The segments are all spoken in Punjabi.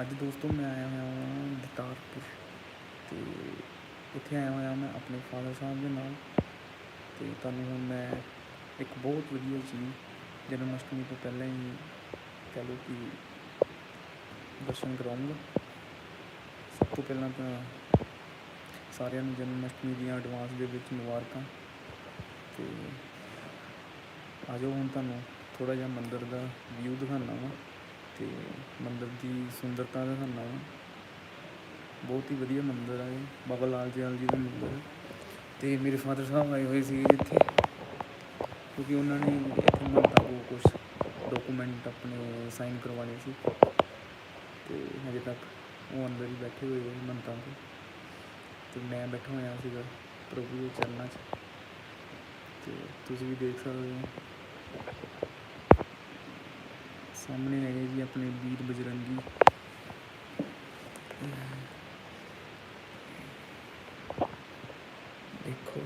ਅੱਜ ਦੋਸਤੋ ਮੈਂ ਆਇਆ ਹੋਇਆ ਹਾਂ ਦਤਾਰਪੁਰ ਤੇ ਇੱਥੇ ਆਇਆ ਹੋਇਆ ਮੈਂ ਆਪਣੇ ਫਾਦਰ ਸਾਹਿਬ ਦੇ ਨਾਲ ਤੇ ਤੁਹਾਨੂੰ ਹੁਣ ਮੈਂ ਇੱਕ ਬਹੁਤ ਵਧੀਆ ਚੀਜ਼ ਜਨਮ ਅਸ਼ਟਮੀ ਤੋਂ ਪਹਿਲਾਂ ਹੀ ਕਹਿ ਲਓ ਕਿ ਦਰਸ਼ਨ ਕਰਾਉਂਗਾ। ਸਭ ਤੋਂ ਪਹਿਲਾਂ ਤਾਂ ਸਾਰਿਆਂ ਨੂੰ ਜਨਮ ਅਸ਼ਟਮੀ ਦੀਆਂ ਐਡਵਾਂਸ ਦੇ ਵਿੱਚ ਮੁਬਾਰਕਾਂ ਤੇ ਆਜੋ ਹੁਣ ਤੁਹਾਨੂੰ ਥੋੜਾ ਜਿਹਾ ਮੰਦਿਰ ਦਾ ਵਿਊ ਦਿਖਾਉਣਾ ਵਾ। ਤੇ ਮੰਦਿਰ ਦੀ ਸੁੰਦਰਤਾ ਦਿਖਾਉਣਾ ਵਾ। ਬਹੁਤ ਹੀ ਵਧੀਆ ਮੰਦਰ ਹੈ ਬਾਬਾ ਲਾਲ ਦਿਆਲ ਜੀ ਦਾ ਮੰਦਰ। ਹੈ ਤੇ ਮੇਰੇ ਫਾਦਰ ਸਾਹਿਬ ਆਏ ਹੋਏ ਸੀ ਇੱਥੇ। ਕਿਉਂਕਿ ਉਹਨਾਂ ਨੇ ਇੱਥੇ ਮੰਨਤਾ ਕੋ ਕੁਝ ਡਾਕੂਮੈਂਟ ਆਪਣੇ ਸਾਈਨ ਕਰਵਾਉਣੇ ਸੀ। ਤੇ ਹਜੇ ਤੱਕ ਉਹ ਅੰਦਰ ਹੀ ਬੈਠੇ ਹੋਏ ਨੇ ਮੰਨਤਾਂ ਤੇ। ਤੇ ਮੈਂ ਬੈਠਾ ਹੋਇਆ ਸੀਗਾ ਪ੍ਰਭੂ ਦੇ ਚਰਨਾਂ 'ਚ। ਤੇ ਤੁਸੀਂ ਵੀ ਦੇਖ ਸਕਦੇ ਹੋ। ਸਾਹਮਣੇ ਹੈਗੇ ਜੀ ਆਪਣੇ ਵੀਰ ਬਜਰੰਗੀ। ਦੇਖੋ,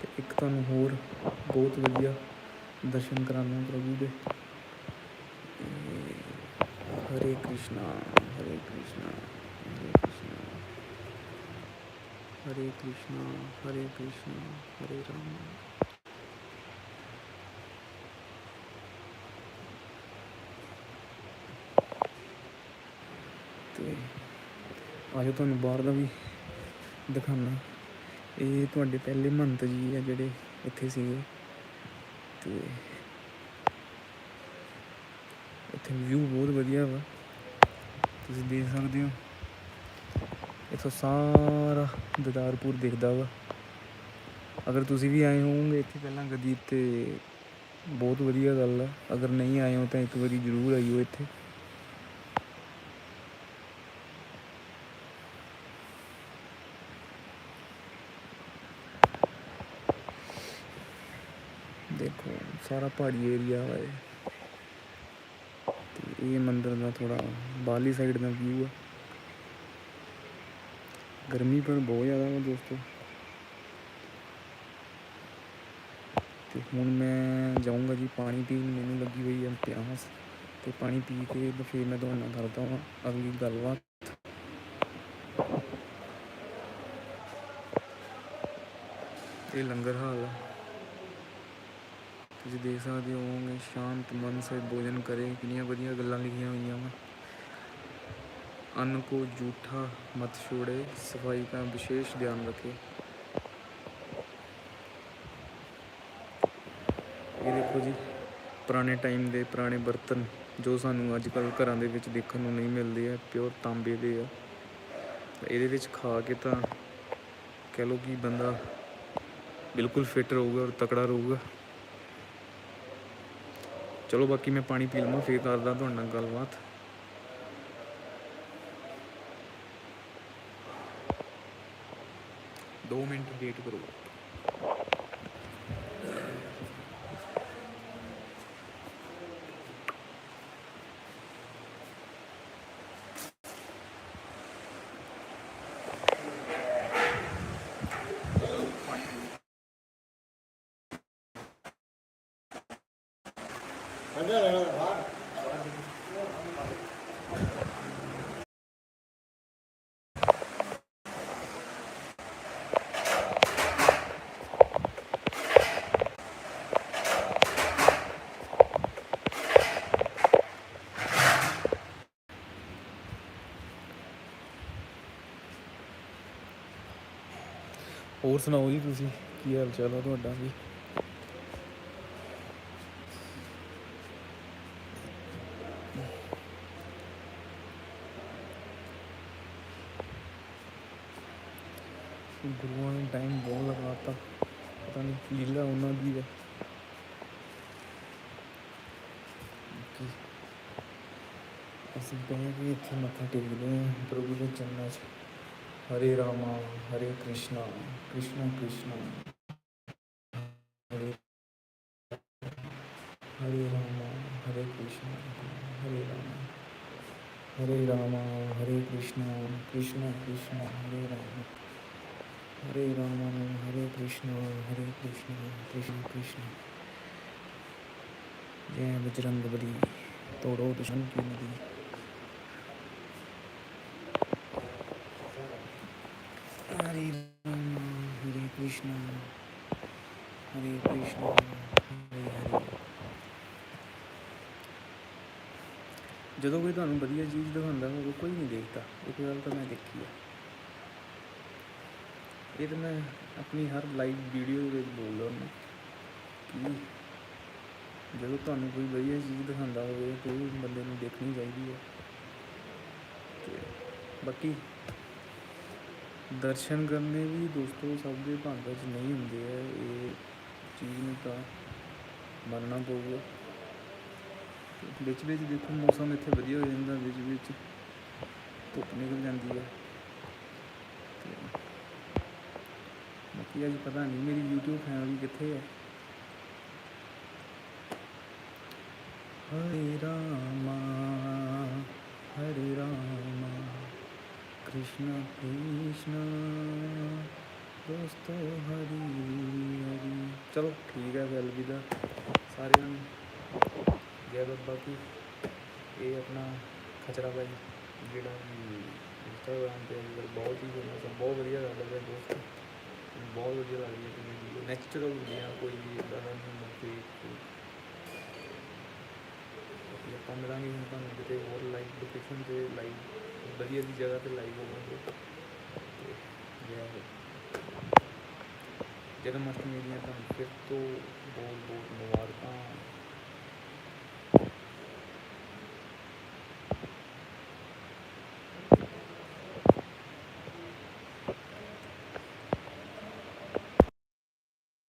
ਤੇ ਇੱਕ ਤੁਹਾਨੂੰ ਹੋਰ ਬਹੁਤ ਵਧੀਆ ਦਰਸ਼ਨ ਕਰਾਉਣਾ ਪ੍ਰਭੂ ਦੇ। ਹਰੇ ਕ੍ਰਿਸ਼ਨਾ ਹਰੇ ਕ੍ਰਿਸ਼ਨਾ ਹਰੇ ਕ੍ਰਿਸ਼ਨਾ। ਹਰੇ ਕ੍ਰਿਸ਼ਨਾ ਹਰੇ ਕ੍ਰਿਸ਼ਨਾ, ਹਰੇ ਰਾਮ। ਤੇ ਆਜੋ ਤੁਹਾਨੂੰ ਬਾਹਰ ਦਾ ਵੀ ਦਿਖਾਉਣਾ। ਇਹ ਤੁਹਾਡੇ ਪਹਿਲੇ ਮੰਤ ਜੀ ਆ ਜਿਹੜੇ ਇੱਥੇ ਸੀਗੇ। ਤੇ ਇੱਥੇ ਵਿਊ ਬਹੁਤ ਵਧੀਆ ਵਾ। ਤੁਸੀਂ ਦੇਖ ਸਕਦੇ ਹੋ। ਇੱਥੋਂ ਸਾਰਾ ਦਦਾਰਪੁਰ ਦਿਖਦਾ ਵਾ। ਅਗਰ ਤੁਸੀਂ ਵੀ ਆਏ ਹੋਵੋਗੇ ਇੱਥੇ ਪਹਿਲਾਂ ਕਦੀ ਤੇ ਬਹੁਤ ਵਧੀਆ ਗੱਲ ਆ। ਅਗਰ ਨਹੀਂ ਆਏ ਹੋ ਤਾਂ ਇੱਕ ਵਾਰੀ ਜ਼ਰੂਰ ਆਇਓ ਇੱਥੇ। ਦੇਖੋ, ਸਾਰਾ ਪਹਾੜੀ ਏਰੀਆ ਵਾ ਇਹ। ਤੇ ਇਹ ਮੰਦਿਰ ਦਾ ਥੋੜਾ ਬਾਹਰਲੀ ਸਾਈਡ ਦਾ ਵਿਊ ਆ। ਗਰਮੀ ਪਰ ਬਹੁਤ ਜ਼ਿਆਦਾ ਵਾ ਦੋਸਤੋ। ਤੇ ਹੁਣ ਮੈਂ ਜਾਊਂਗਾ ਜੀ, ਪਾਣੀ ਪੀਣ ਮੈਨੂੰ ਲੱਗੀ ਹੋਈ ਹੈ ਪਿਆਸ ਤੇ ਪਾਣੀ ਪੀ ਕੇ ਤੇ ਫਿਰ ਮੈਂ ਤੁਹਾਡੇ ਕਰਦਾ ਹਾਂ ਅਗਲੀ ਗੱਲਬਾਤ। ਇਹ ਲੰਗਰ ਹਾਲ ਆ। ਤੁਸੀਂ ਦੇਖ ਸਕਦੇ ਹੋਵੋਗੇ ਸ਼ਾਂਤ ਮਨ ਸੇ ਭੋਜਨ ਕਰੇ। ਕਿੰਨੀਆਂ ਵਧੀਆ ਗੱਲਾਂ ਲਿਖੀਆਂ ਹੋਈਆਂ ਵਾ। ਅੰਨ ਕੋ ਝੂਠਾ ਮਤ ਛੋੜੇ, ਸਫ਼ਾਈ ਦਾ ਵਿਸ਼ੇਸ਼ ਧਿਆਨ ਰੱਖੇ। ਇਹ ਦੇਖੋ ਜੀ, ਪੁਰਾਣੇ ਟਾਈਮ ਦੇ ਪੁਰਾਣੇ ਬਰਤਨ ਜੋ ਸਾਨੂੰ ਅੱਜ ਕੱਲ੍ਹ ਘਰਾਂ ਦੇ ਵਿੱਚ ਦੇਖਣ ਨੂੰ ਨਹੀਂ ਮਿਲਦੇ ਆ, ਪਿਓਰ ਤਾਂਬੇ ਦੇ ਆ। ਇਹਦੇ ਵਿੱਚ ਖਾ ਕੇ ਤਾਂ ਕਹਿ ਲਓ ਕਿ ਬੰਦਾ ਬਿਲਕੁਲ ਫਿੱਟ ਰਹੂਗਾ ਔਰ ਤਕੜਾ ਰਹੂਗਾ। ਚਲੋ ਬਾਕੀ ਮੈਂ ਪਾਣੀ ਪੀ ਲਵਾਂ, ਫੇਰ ਕਰਦਾ ਤੁਹਾਡੇ ਨਾਲ ਗੱਲਬਾਤ। ਦੋ ਮਿੰਟ ਵੇਟ ਕਰੋ। ਹੋਰ ਸੁਣਾਓ ਜੀ ਤੁਸੀਂ? ਕੀ ਹਾਲ ਚਾਲ ਆ ਤੁਹਾਡਾ ਵੀ? ਗੁਰੂਆਂ ਨੇ ਟਾਈਮ ਬਹੁਤ ਲਗਾਤਾ ਪਤਾ ਨਹੀਂ ਕੀ ਲੀਲਾ ਉਹਨਾਂ ਦੀ ਹੈ ਕਿ? ਅਸੀਂ ਬਹਿ ਕੇ ਇੱਥੇ ਮੱਥਾ ਟੇਕਦੇ ਹਾਂ ਪ੍ਰਭੂ ਦੇ ਚਰਨਾਂ 'ਚ। ਹਰੇ ਰਾਮਾ, ਹਰੇ ਕ੍ਰਿਸ਼ਨਾ ਕ੍ਰਿਸ਼ਨਾ ਕ੍ਰਿਸ਼ਨਾ। ਹਰੇ ਹਰੇ ਰਾਮਾ, ਹਰੇ ਕ੍ਰਿਸ਼ਨਾ, ਹਰੇ ਰਾਮਾ। ਹਰੇ ਰਾਮਾ। हरे राम हरे कृष्ण हरे कृष्ण कृष्ण कृष्ण जय बजरंग बली तोड़ो दुश्मन की नदी हरे राम हरे कृष्ण हरे कृष्ण हरे हरे ਜਦੋਂ ਕੋਈ ਤੁਹਾਨੂੰ ਵਧੀਆ ਚੀਜ਼ ਦਿਖਾਉਂਦਾ ਹੋਵੇ ਕੋਈ ਨਹੀਂ ਦੇਖਦਾ ਇੱਕ ਗੱਲ ਤਾਂ ਮੈਂ ਦੇਖੀ ਆ ਇਹ ਤਾਂ ਮੈਂ ਆਪਣੀ ਹਰ ਲਾਈਵ ਵੀਡੀਓ ਦੇ ਵਿੱਚ ਬੋਲਦਾ ਹੁੰਦਾ। ਕਿ ਜਦੋਂ ਤੁਹਾਨੂੰ ਕੋਈ ਵਧੀਆ ਚੀਜ਼ ਦਿਖਾਉਂਦਾ ਹੋਵੇ, ਤੇ ਉਹ ਬੰਦੇ ਨੂੰ ਦੇਖਣੀ ਚਾਹੀਦੀ ਹੈ। ਤੇ ਬਾਕੀ ਦਰਸ਼ਨ ਕਰਨੇ ਵੀ ਦੋਸਤੋ ਸਭ ਦੇ ਭਾਂਡੇ 'ਚ ਨਹੀਂ ਹੁੰਦੇ ਆ। ਇਹ ਚੀਜ਼ ਨੂੰ ਤਾਂ ਮੰਨਣਾ ਪਊਗਾ। ਵਿੱਚ ਵਿੱਚ ਦੇਖੋ ਮੌਸਮ ਇੱਥੇ ਵਧੀਆ ਹੋ ਜਾਂਦਾ ਵਿੱਚ ਵਿੱਚ ਧੁੱਪ ਨਿਕਲ ਜਾਂਦੀ ਹੈ ਤੇ ਬਾਕੀ ਅੱਜ ਪਤਾ ਨਹੀਂ ਮੇਰੀ YouTube ਫੈਮਿਲੀ ਕਿੱਥੇ ਹੈ ਹਰੇ ਰਾਮਾ ਹਰੇ ਰਾਮਾ ਕ੍ਰਿਸ਼ਨਾ ਕ੍ਰਿਸ਼ਨਾ ਦੋਸਤੋ ਹਰੀ ਹਰੀ ਚਲੋ ਠੀਕ ਹੈ ਫਿਰ ਅਲਵਿਦਾ ਸਾਰਿਆਂ ਨੂੰ ਜੈ ਬੱਬਾ ਕੀ ਇਹ ਆਪਣਾ ਖਚਰਾ ਬਾਈ ਜਿਹੜਾ ਇੰਸਟਾਗ੍ਰਾਮ ਤੇ ਅੱਜ ਕੱਲ੍ਹ ਬਹੁਤ ਹੀ ਫੇਮਸ ਹੈ ਬਹੁਤ ਵਧੀਆ ਲੱਗਦਾ ਪਿਆ ਦੋਸਤ ਮੈਨੂੰ ਬਹੁਤ ਵਧੀਆ ਲੱਗਦੀ ਹੈ ਕਿ ਵੀਡੀਓ ਨੈਚੁਰਲ ਹੁੰਦੀਆਂ ਕੋਈ ਵੀ ਇਦਾਂ ਦਾ ਨਹੀਂ ਹੁੰਦਾ fake ਫੂਕ। ਆਪਾਂ ਮਿਲਾਂਗੇ ਹੁਣ ਤੁਹਾਨੂੰ ਕਿਤੇ ਹੋਰ ਲਾਈਵ ਲੋਕੇਸ਼ਨ ਤੇ ਲਾਈਵ ਵਧੀਆ ਦੀ ਜਗ੍ਹਾ ਤੇ ਲਾਈਵ ਹੋਵਾਂਗੇ ਜੈ ਹੋ ਜਨਮ ਅਸ਼ਟਮੀ ਦੀਆਂ ਤੁਹਾਨੂੰ, ਫਿਰ ਤੋਂ ਬਹੁਤ ਬਹੁਤ